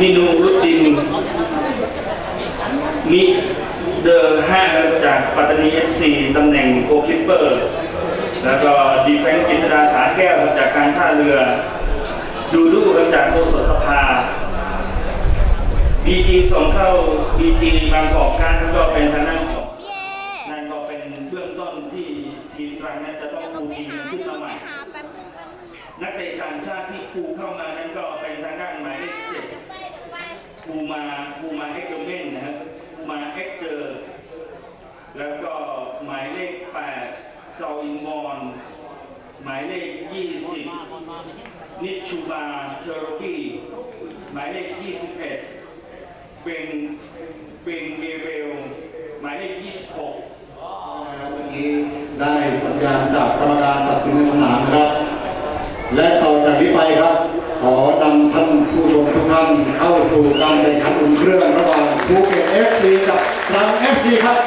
มินูรุดดิน มิเดอร์ห้าครับจากปัตตานี FC ตำแหน่งโกคิปเปอร์ แล้วก็ดีเฟนส์กฤษดาสาแก้วครับจากการท่าเรือ ดูดูครับจากโอสถสภาบีจีส่งเข้าบีจีบางกอกการก็เป็นทางด้านของเย่นั่นก็เป็นเบื้องต้นที่ทีมตรังนั้นจะต้องเดี๋ยวลฟูงไปทีมหาขึ้นเดี๋ยวลมางใหไปม่หาแป๊บนึงแป๊บนึงนักเตะต่างชาติที่ฟูเข้ามานั้นก็เป็นทางด้านหม ปูมาปูมาเอ็กโดเมนนะครับปูมาเอ็กเดอร์ แล้วก็หมายเลข8ซออิมอน หมายเลข20นิชูบาเชอโรบีหมายเลข21เป็นเป็นเบเบลหมายเลข26นะครับเมื่อกี้ได้สัญญาณจากกรรมการตัดสินในสนามครับ และต่อจากนี้ไปครับ ขอนำท่านผู้ชมทุกท่านเข้าสู่การแข่งขันอุ่นเครื่องระหว่างภูเก็ต FC กับตรัง FC ครับ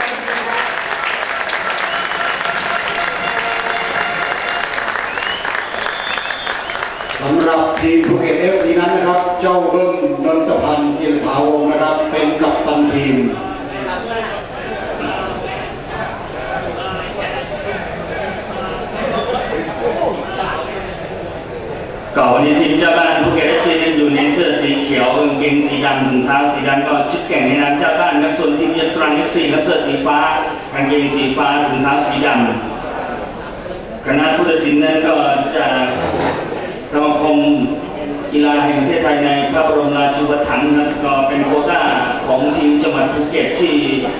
สำหรับทีมภูเก็ต FC นั้นนะครับ เจ้าเบิ้มนนทพันธ์เกียรติถาวงนะครับ เป็นกัปตันทีม ก่อนวันนี้ทีมเจ้าบ้านภูเก็ตเอฟซีอยู่ในเสื้อสีเขียวกางเกงสีดำถุงเท้าสีดำก็ชุดแข่งในนามเจ้าบ้านครับส่วนทีมเยือนตรังเอฟซีครับเสื้อสีฟ้ากางเกงสีฟ้าถุงเท้าสีดำคณะผู้ตัดสินนั้นก็จากสมาคมกีฬาแห่งประเทศไทยในพระบรมราชูปถัมภ์ครับก็เป็นโคต้าของทีมจังหวัดภูเก็ตที่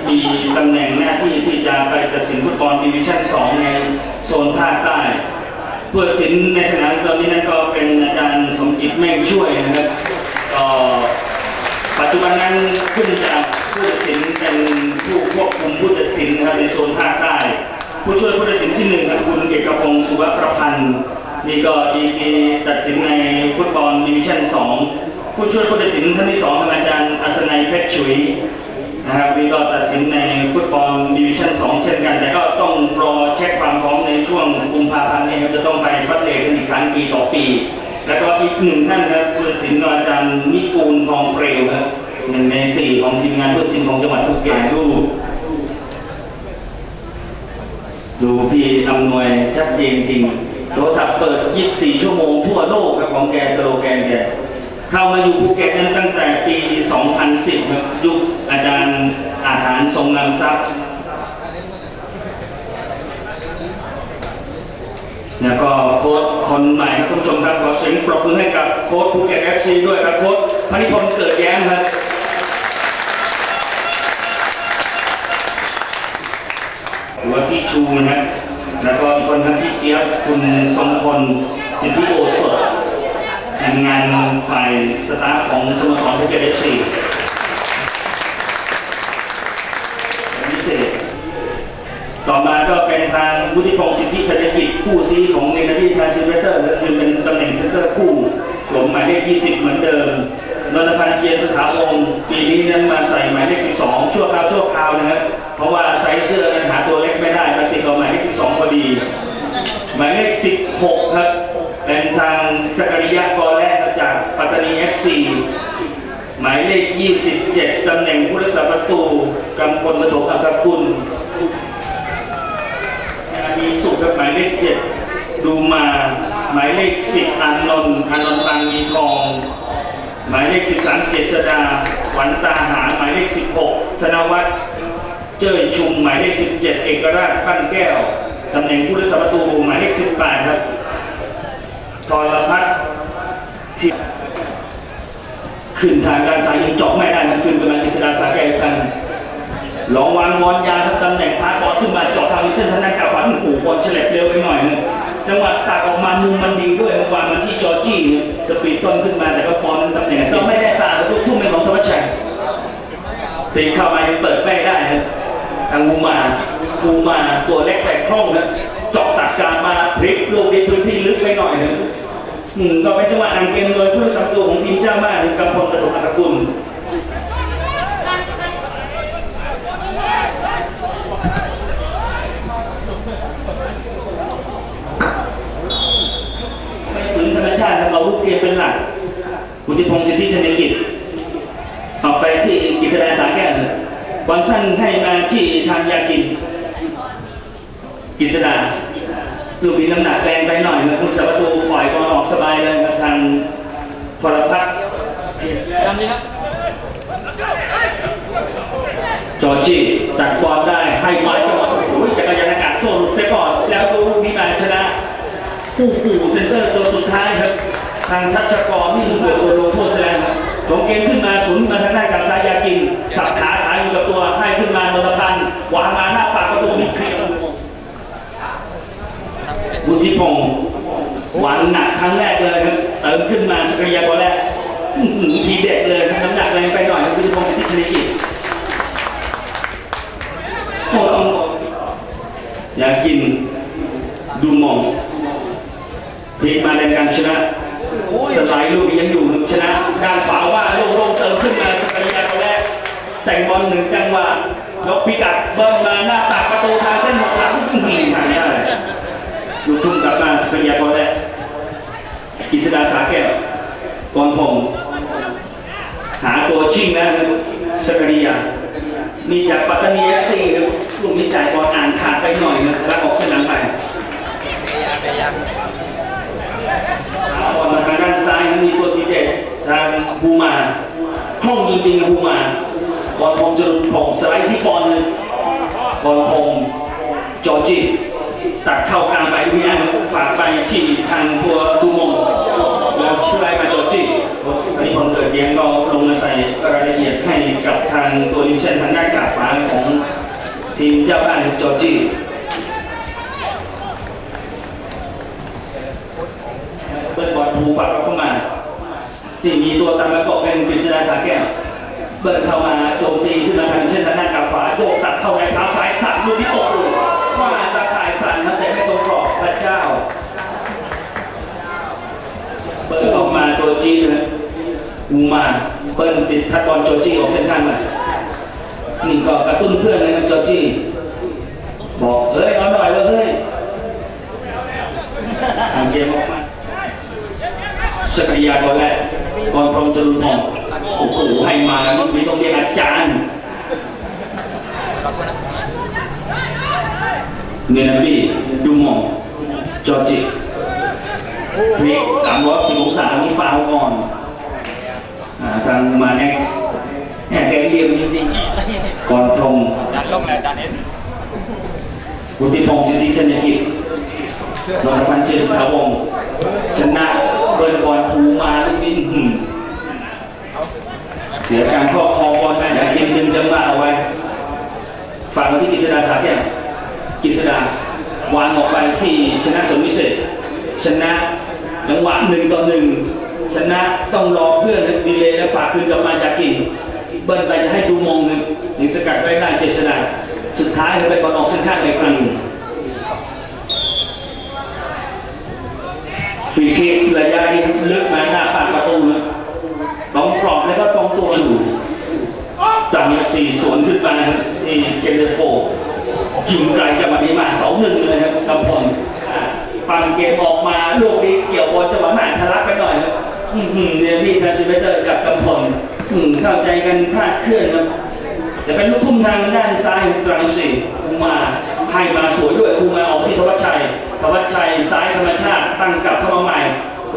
มีตำแหน่งหน้าที่ที่จะไปตัดสินฟุตบอลดิวิชั่น 2 ในโซนภาคใต้ ผู้ตัดสินในสนามตอนนี้นั่นก็เป็นอาจารย์สมจิตแม่งช่วยนะครับก็ปัจจุบันนั้นขึ้นจากผู้ตัดสินเป็นผู้ควบคุมผู้ตัดสินนะครับในโซนภาคใต้ผู้ช่วยผู้ตัดสินที่หนึ่งครับคุณเอกพงศ์สุวประพันธ์นี่ก็ดีกีตัดสินในฟุตบอลดิวิชั่น2 ผู้ช่วยผู้ตัดสินท่านที่สองคืออาจารย์อัศนัยเพชรฉุยนะครับนี่ก็ตัดสินในฟุตบอลดิวิชั่น จะต้องไปฟัดเลกันอีกครั้งปีต่อปี แล้วก็อีกหนึ่งท่านครับผู้ตัดสินอาจารย์นิกูลทองเปลวครับหนึ่งในสี่ของทีมงานผู้ตัดสินของจังหวัดภูเก็ตรูดูพี่อำนวยชัดเจนจริงโทรศัพท์เปิด 24 ชั่วโมงทั่วโลกครับของแกสโลแกนแกเข้ามาอยู่ภูเก็ตนั้นตั้งแต่ปี 2010 ครับยุคอาจารย์อาหารทรงนำทรัพย์ แล้วก็โค้ชคนใหม่ครับท่านผู้ชมครับขอเสียงปรบมือให้กับโค้ชภูเก็ตเอฟซีด้วยครับโค้ชพนิพนธ์เกิดแย้มครับหรือว่าพี่ชูนะแล้วก็อีกคนครับพี่เจี๊ยบคุณสมพลสิทธิโอสถทีมงานฝ่ายสตาฟของสโมสรภูเก็ตเอฟซีพิเศษ ต่อมาก็เป็น ทางวุฒิพงศ์สิทธิธนกิจคู่ซีของเนนาทีทางซิเวเตอร์คือเป็นตำแหน่งเซนเตอร์คู่สวมหมายเลข 20 เหมือนเดิมนนทพันธ์เกียรติสถาพงศ์ปีนี้นั้นมาใส่หมายเลข 12 ชั่วคราวชั่วคราวนะครับ เพราะว่าไซส์เสื้อนั้นหาตัวเล็กไม่ได้มาติดกับหมายเลข 12 พอดี หมายเลข 16 ครับ เป็นทางสกริยะกอแรกจากปัตตานี FC หมายเลข 27 ตำแหน่งผู้รักษาประตูกำพลปฐมอัครกุล ครับหมายเลข7ดูมา หมายเลข10อานนท์อานนท์ตังมีทอง หมายเลข13เจษดาหวันตาหา หมายเลข16ธนวัฒน์เจ้ยชุม หมายเลข17เจ็ดเอกราชปั้นแก้วตำแหน่งผู้รักษาประตูหมายเลข18ครับกรพัฒน์ที่ขึ้นทางการสายยิงเจาะไม่ได้ครับขึ้นกำลังกิษดาสาแก้วอีกครั้ง ลองวางบอลยาวครับตำแหน่งพาสบอลขึ้นมาเจาะทางลิเชนธนากาฝันโอ้โหบอลเฉลบเร็วไปหน่อยนะจังหวะตักออกมามุมมันดีด้วยเมื่อวานมันที่จอร์จี้สปีดต้นขึ้นมาแต่ก็ฟอร์มนั้นตำแหน่งก็ไม่ได้ฟาวล์ลูกทุ่มเป็นของธวัชชัยตีเข้ามายังเปิดไม่ได้ครับทางบูมาบูมาตัวเล็กแต่คล่องนะเจาะตัดการมาพลิกลูกในพื้นที่ลึกไปหน่อยหนึ่งอืมก็เป็นจังหวะอ่านเกมโดยผู้รักษาปรของทีมเจ้าบ้านกำพลประสมอัตกุล ไม่ฝืนธรรมชาติครับเอาลูกเกมเป็นหลักบุติพงศ์สิทธิธนกิจออกไปที่กิษดาสาแก้วบอลสั้นให้มาที่ทางยากิน กิษดาลูกมีน้ำหนักแรงไปหน่อยครับผู้สาประตูปล่อยบอลออกสบายเลยครับทางพลพักษ์จอร์จี้ตัดบอลได้ให้มาจังหวะโอ้โหจักรยานอากาศโซ่หลุดเสียก่อน แล้วดูลูกนี้มาชนะผู้ขู่เซนเตอร์ตัวสุดท้ายครับ ทางทัชกรนี่คือเกิดตัวโลโทษแสดงครับสงเกมขึ้นมาศูนย์มาทางด้านกับสายยากิน สับขาขาอยู่กับตัวให้ขึ้นมานนพันธ์วางมาหน้าปากประตูมิดเพียบุญจิพงศ์หวานหนักครั้งแรกเลยครับเติมขึ้นมาสกิยาบอลแรกทีเด็ดเลยน้ำหนักแรงไปหน่อยครับบุญทิพงศ์ที่ธนกิจโอ้ต้องอยากกินดูมองพลิกมาในการชนะ สไลด์ลูกนี้ยังอยู่หนึ่งชนะการขวาว่าโล่งเติมขึ้นมาสกัญญาตัวแรก แต่งบอลหนึ่งจังหวะยกพิกัดเบิ้มมาหน้าปากประตูทางเส้นหกหลังอื้อหือทางได้ลูกทุ่งกลับมาสกัญญาตัวแรกกิษดาสาแก้วกอนพงษ์หาตัวชิงนะครับสกัญญามีจากปัตตานีเอฟซีครับลูกนี้จ่ายบอลอ่านขาดไปหน่อยนะแล้วออกเส้นามไป บอลมาทางด้านซ้ายมีตัวทีเด็ดทางบูมาคล่องจริงๆนะบูมาบอลพงจะลุผงสไลด์ที่บอลเลยบอลพงจอจิตัดเข้ากลางไปพี่แอนฝากไปที่ทางตัวดูมงแล้วช่วยมาจอจิอันนี้ผมเกิดเลี้ยงก็ลงมาใส่รายละเอียดให้กับทางตัวดิวเช่นทางด้านกาบฟ้าของทีมเจ้าบ้านจอจิ ภูฝากเข้ามา ที่มีตัวตามประกอเป็นกฤษดาสาแก้วเบิร์ดเข้ามาโจมตีขึ้นมาทางเช่นทางด้านกลางขวาโยกตัดเข้าในเท้าซ้ายสับลูกที่ตกอยู่ว่าตาข่ายสั่นนะแต่ไม่ตรงกรอบพระเจ้าเบิร์ดออกมาตัวจีนนะอูมาเปิ้ลติดทัดบอลโจจี้ออกเส้นข้างมานี่ก็กระตุ้นเพื่อนนะครับโจจี้บอกเอ้ยเอาหน่อยเว้ยเฮ้ยทางเกมออกมา สกยากรแรกกรพรมจรุนทองโอ้โหให้มาลูกนี้ต้องเรียกอาจารย์เนนาบี้ดูมองจอร์จิพลิกสามร้อยสิบองศามีฟาวก่อนทางมาแอกแอกแกเรียมจริงๆกรพรมดันลงเลยดันเอ็นบุติพงศ์สิทธิชนกิจนนทพันธ์เจษฎาวงศ์ชนะ เบิร์นบอลทูมาลูกนี้เสียการครอบครองบอลไปแต่กินดึงจังหวะเอาไว้ฝากมาที่กฤษดาสาแก้วกฤษดาวางออกไปที่ชนะสมวิเศษ ชนะจังหวะหนึ่งต่อหนึ่งชนะต้องรอเพื่อนดีเลยแล้วฝากคืนกลับมาจากกินเบิ้ลไปจะให้ดูมองหนึ่งยังสกัดไว้ได้เจษดาสุดท้ายเขาไปบอลออกเส้นข้างไปฟังฟรี คิกระยะนี้ลึกมาหน้าปากประตูนะต้องกรอบแล้วก็ตรงตัวอยู่จากสี่สวนขึ้นมาที่เกมเดโฟยิงไกลจังหวะนี้มาสองหนึ่งเลยครับกำพลอะฟังเกมออกมาลูกนี้เกี่ยวบอลจังหวะหนาทะลักไปหน่อยครับอื้อหือเนี่ยพี่ทาซิเวเตอร์กับกำพลอืมเข้าใจกันพลาดเคลื่อนครับจะเป็นลูกทุ่มทางด้านซ้ายตรังสีภูมาให้มาสวยด้วยภูมาออกที่ธวัชชัย ธวัชชัยซ้ายธรรมชาติตั้งกลับเข้ามาใหม่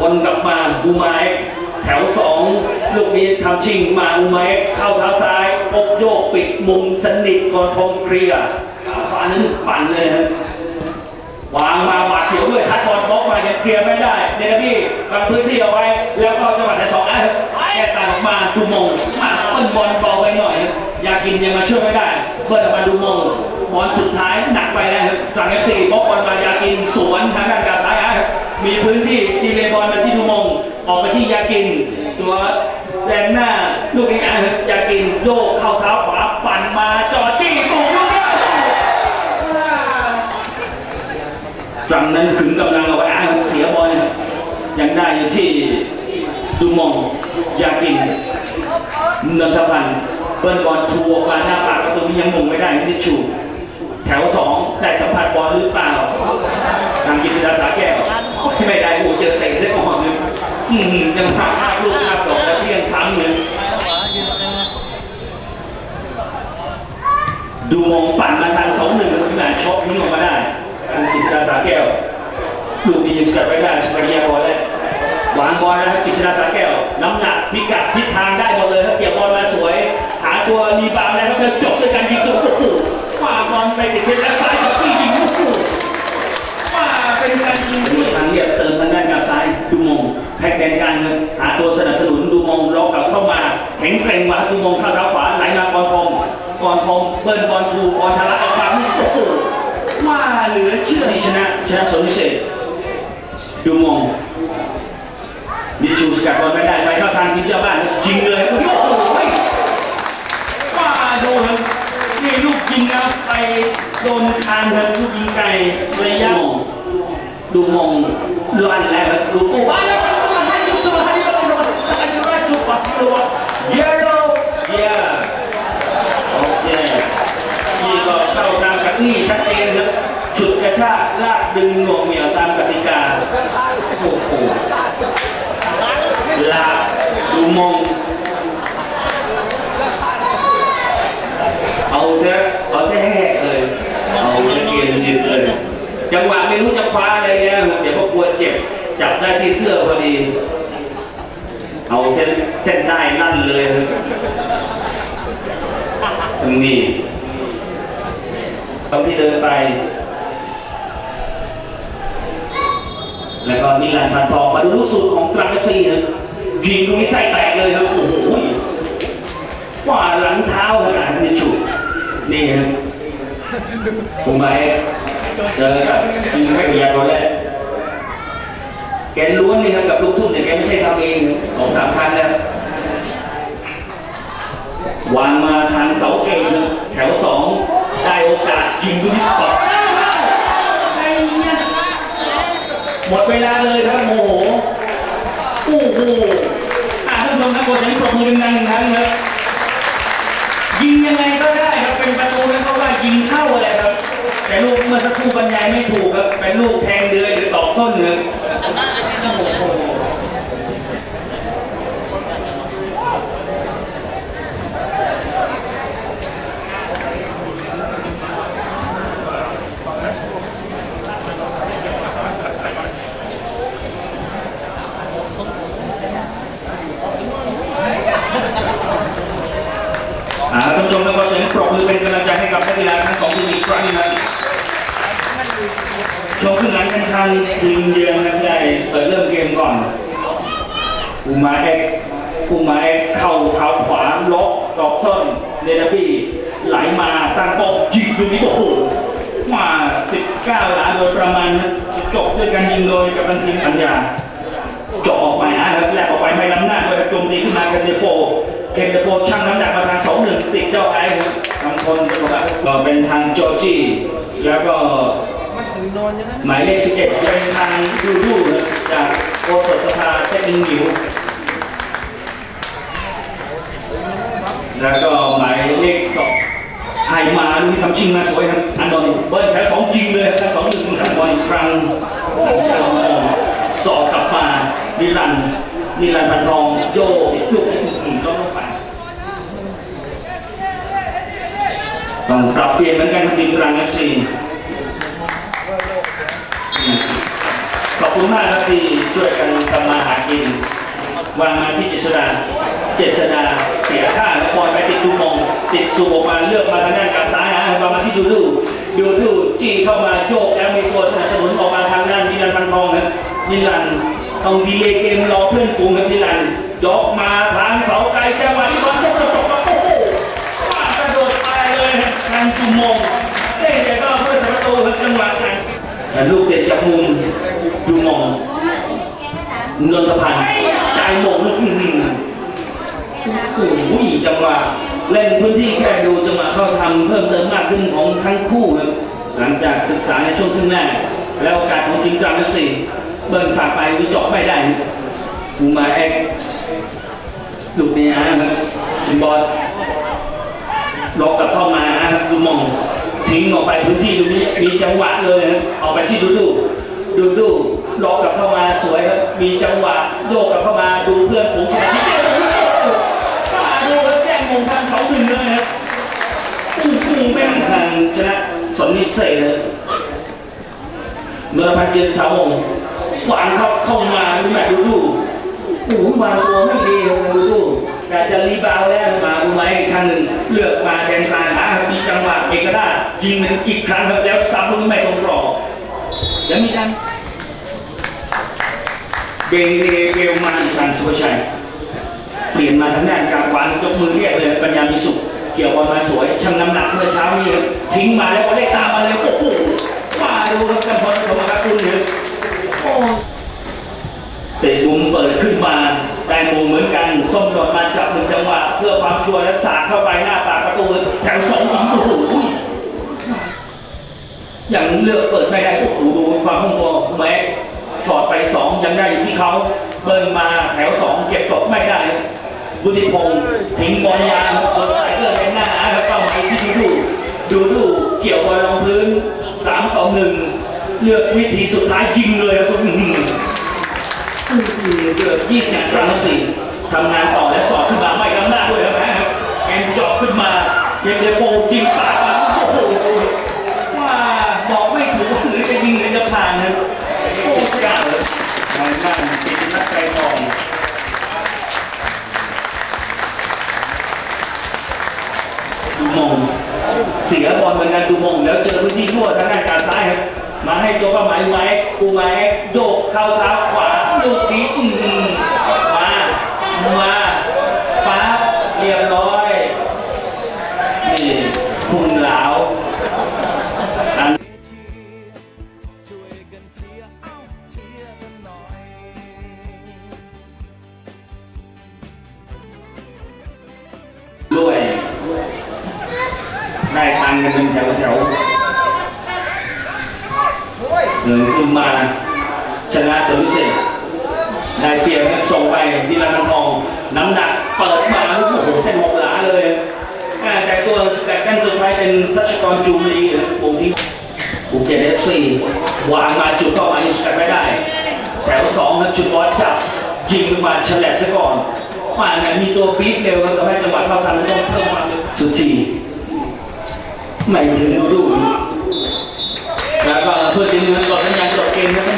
วนกลับมาภูมาเอกแถวสองลูกนี้ทำชิงมาภูมาเอกเข้าเท้าซ้ายอบโยกปิดมุมสนิทก่อนทงเคลียร์ขวานั้นปั่นเลยครับวางมาหวาดเสียวด้วยทัดบอลบล็อกมายังเคลียร์ไม่ได้เดนบี้บางพื้นที่เอาไว้ แล้วก็จังหวะที่สองอะแก้ตาออกมาดูมงมาเปิ้ลบอลเบาไปหน่อย อยากกินยังมาช่วยไม่ได้ เบิดออกมาดูมง บอลสุดท้ายหนักไปแล้วครับจากเอฟซีบล็อกบอลมายากินสวนทางด้านการซ้ายอะครับมีพื้นที่ดีเลบอลมาที่ดูมงออกไปที่ยากิน ตัวแดนหน้าลูกนี้อะยากินโยกเข้าเท้าขวาปั่นมาจอดจี้ปูลูกนี้ฝั่งนั้นขึงกำลังเอาไว้อ้าเสียบอลยังได้อยู่ที่ดูมองยากินนนทพันธ์เปิ้ลบอลชูออกมาหน้าปากประตูนี้ยังมงไม่ได้ที่ชู แถวสองได้สัมผัสบอลหรือเปล่าทางกิษดาสาแก้วไม่ได้โอ้เจอเตะเส้นอ่อนนึงอืมยังผ่าภาพลูกภาพดอกแล้วเพียงครั้งหนึ่งดูมองปั่นมาทางสองหนึ่งที่แหม่ช็อตทิ้งออกมาได้ทางกิษดาสาแก้วลูกนี้สกัดไว้ได้สกัดเรียบร้อยแล้ววางบอลนะครับกิษดาสาแก้วน้ำหนักพิกัดทิศทางได้หมดเลยครับเกี่ยวบอลมาสวย หาตัวรีบาวด์ได้ครับแล้วจบด้วยการยิงตัวโอ้โห ว่าบอลไปติดเส้นแล้วซ้ายกับพี่ยิงโอ้โหว่าเป็นการยิงที่ทางเรียบเติมทางด้านกาบซ้ายดูมงแพ็กแดนกางเงินหาตัวสนับสนุนดูมงล็อกกลับเข้ามาแข็งแกร่งมาดูมงเข้าเท้าขวาไหลมากรพงกรพงเบิ้ลบอลชูบอลทะลักออกมาโอ้โหว่าเหลือเชื่อนี่ชนะชนะสมนิเศษดูมงมิชูสกัดบอลไม่ได้ไปเข้าทางทีมเจ้าบ้านยิงเลยโอ้โหว่าดูครับนี่ลูกยิงนะไป โดนคานครับลูกยิงไกลระยะดูมองลันแล้วดูโอ้ว้าวแล้วสมาธิสมาธิสมาธิสมาธิสมาธิสุดตัวเยลโล่เยโอเคนี่ก็เข้าตามกับนี่ชัดเจนครับฉุดกระชากลากดึงหน่วงเหนี่ยวตามกติกาโอ้โหลากดูมองเอาซะเอาซะแหกเลย เอาเกียร์ยึดเลย จังหวะไม่รู้จะคว้าอะไรเนี่ยเดี๋ยวก็กลัวเจ็บ จับได้ที่เสื้อพอดี เอาเส้นเส้นได้ลั่นเลยตรงนี้ตอนที่เดินไป แล้วก็นิรันดร์พันทองมาดูลูกสูตรของตรังเอฟซีนะยิงตรงนี้ใส่แตกเลยครับ โอ้โหกว่าหลังเท้าขนาดนี้ฉุดนี่ครับ ผมไปเจอกับยิงไม่เบียดตัวแรกแกล้วนนี่ครับกับลูกทุ่งเนี่ยแกไม่ใช่ทำเองสองสามครั้งแล้ววางมาทางเสาเก่งครับแถวสองได้โอกาสยิงลูกนี้ต่อนหมดเวลาเลยครับโมโหโอ้โหอะท่านผู้ชมครับขอเสียงปรบมือดังๆอีกครั้งครับยิงยังไง ยิงเข้าอะไรครับ แต่ลูกเมื่อสักครู่บรรยายไม่ถูกครับ เป็นลูกแทงเดือยหรือตอกส้นเนื้อ ผู้ชมแล้วก็เสียงปรบมือเป็นกำลังใจให้กับนักกีฬาทั้งสองทีมอีกครั้งหนึงช่วงครึ่งหลังกันทางทีมเยือนครับได้เปิดเริ่มเกมก่อนปูมาเอ็กปูมาเอ็กเข้าเท้าขวาล็อกดอกส้นเนนบี้ไหลมาตั้งโป๊กยิงตรงนี้โอ้โหมา 19หลาโดยประมาณจบด้วยการยิงโดยกัปตันทีมอัญญาเจาะออกไปนะครับแลกออกไปไม่ล้ำหน้าโดยโจมตีขึ้นมาเคนเดโฟ เคนเดโฟชั่งน้ำหนักมาทางสองหนึ่งติดเจ้าไอ้ครับทำคนจะบอกว่าก็เป็นทางจอร์จีแล้วก็หมายเลขสิบเอ็ดเป็นทางยูยูนะจากโอสถสภาเทคนิคหิวแล้วก็หมายเลขสองไฮมาลูกที่ทำชิงมาสวยครับอันดอนเบิ้ลแพ้สองจริงเลยครับสองหนึ่งทางบอลอีกครั้งสอกกลับมานิรันนิรันพันทองโยกลูกอื่นๆก็ลงไป ต้องปรับเปลี่ยนเหมือนกันกับทีมตรังเอฟซีขอบคุณมากครับที่ช่วยกันทำมาหากินวางมาที่เจษดาเจษดาเสียค่าแล้วบอลไปติดดูมอง ติดสูบออกมาเลือกมาทางด้านกางซ้ายนะวางมาที่ดูดูดูดูจี้เข้ามาโยกแล้วมีตัวสนับสนุนออกมาทางด้านนิรันดร์พันทองนะนิรันท์ต้องดีเลยเกมรอเพื่อนฝูงครับนิรันยกมาทางเสาไกลจังหวะที่บอล จุมงเด้งแต่ก็เพื่อสประตูครับจังหวะทางแต่ลูกเด็ดจากมุมดูมองนนทพันธ์จ่ายหมงลูกอื้อหือโอ้โหจังหวะเล่นพื้นที่แค่ดูจังหวะเข้าทำเพิ่มเติมมากขึ้นของทั้งคู่ครับหลังจากศึกษาในช่วงครึ่งแรกแล้วโอกาสของทีมตรังเอฟซีเบิ้ลฝากไปวิจบไม่ได้กูมาเอกลูกนี้นะครับชิมบอลล็อกกลับเข้ามานะครับ ดูมองทิ้งออกไปพื้นที่ตรงนี้มีจังหวะเลยนะออกไปที่ดูดูดูดูล็อกกลับเข้ามาสวยครับมีจังหวะโยกกลับเข้ามาดูเพื่อนฝูงชนะที่เดียวป้าดูแล้วแจ้งมงทางเสาหนึ่งเลยครับอู้หูแม่งทางชนะสนนิเศษเลยเมื่อพันเจ็ดสาวงหวานเข้าเข้ามาดูแม่ดูดู โอ้โหวาตัวไม่ดีเลยดูดูอยากจะรีบาวด์แล้วมาดูไหมอีกครั้งหนึ่งเลือกมาแดนกลางหามีจังหวะเอกราชยิงมันอีกครั้งครับแล้วซ้ำลูกไม่ตรงรอบแล้วมีการเบงเดเวลมาทางสุชัยเปลี่ยนมาทางด้านกลางวางยกมือเรียกเลยปัญญามีสุข เกี่ยวบอลมาสวยชั่งน้ำหนักเมื่อเช้านี้ครับทิ้งมาแล้วก็ได้ตามมาเลยโอ้โหมาดูครับกันพลสมรคุณเนี่ยโอ้ เตะมุมเปิดขึ้นมาได้มุมเหมือนกันส้มหลดมาจับหนึ่งจังหวะเพื่อความชัวร์และสาดเข้าไปหน้าปากประตูแถวสองอีกโอ้โหยังเลือกเปิดไม่ได้โอ้โหดูความพุ่งตัวแม็กช็อตไปสองยังได้อยู่ที่เขาเบิร์นมาแถวสองเก็บตกไม่ได้บุติพงศ์ทิ้งบอลยาวเปิดสายเลือดไปหน้าครับเข้ามาที่ดูดูดูดูเกี่ยวบอลลงพื้นสามต่อหนึ่งเลือกวิธีสุดท้ายยิงเลยครับ เลือกยี่สิบครั้งสี่ทำงานต่อและสอดขึ้นมาไม่ล้ำหน้าด้วยครับแม่ครับแอนจอบขึ้นมาเยเดโปยิงปากมาโอ้โหว่าบอกไม่ถูกหรือจะยิงหรือจะผ่านนะโอ้กล้าเลยทางด้านปิดนักไกรทองดูมงเสียบอลเหมือนกันดูมงแล้วเจอพื้นที่ทั่วทางด้านการซ้ายครับมาให้ตัวก็หมายไม้กูไม้โยกเข้าเท้าขวา ลูกนี้อื้อหือมามาปั๊บเรียบร้อย นี่พุ่งเหลาอันด้วย ได้ตังค์กันเป็นแถวแถวๆเดินขึ้นมาชนะเสริมเสร็จ ได้เปรียบครับส่งไปที่ลำทอง น้ำหนักเปิดมาโอ้โหเส้นหกหลาเลยแต่ตัวแต่กันตัวท้ายเป็นทัชกรจูลีหรือวงที่ภูเกตเอฟซีวางมาจุดเข้ามาอิสกัดไม่ได้ แถวสองครับจุดบอลจับยิงขึ้นมาฉลับซะก่อนมาเนี่ยมีตัวปี๊ดเร็วครับทำให้จังหวะเข้าทันแล้วต้องเพิ่มความเร็วสุดทีไม่ถึงดูแล้วก็เพื่อสิ่งนี้ก่อนสัญญาณจบเกมนะท่านผู้ชมนะ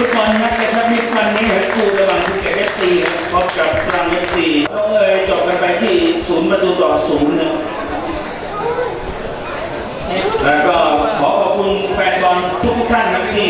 ฟุตบอลนัดกระชับมิตรวันนี้เห็นคูระหว่างภูเก็ตเอฟซีพบกับตรังเอฟซีก็เลยจบกันไปที่ศูนย์ประตูต่อศูนย์นะแล้วก็ขอขอบคุณแฟนบอลทุกท่านที่